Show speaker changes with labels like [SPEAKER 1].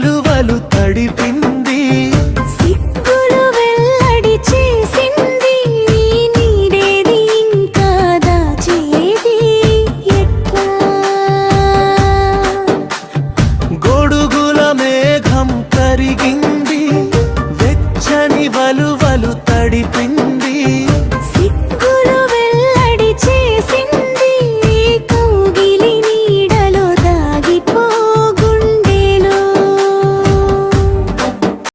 [SPEAKER 1] కాలువలు తడిపింది.
[SPEAKER 2] సిగ్గులు వెల్లడి చేసింది. నీడేది ఇంకా దాచేది
[SPEAKER 1] గొడుగుల మేఘం కరిగింది. వెచ్చని వలువలు తడిపింది.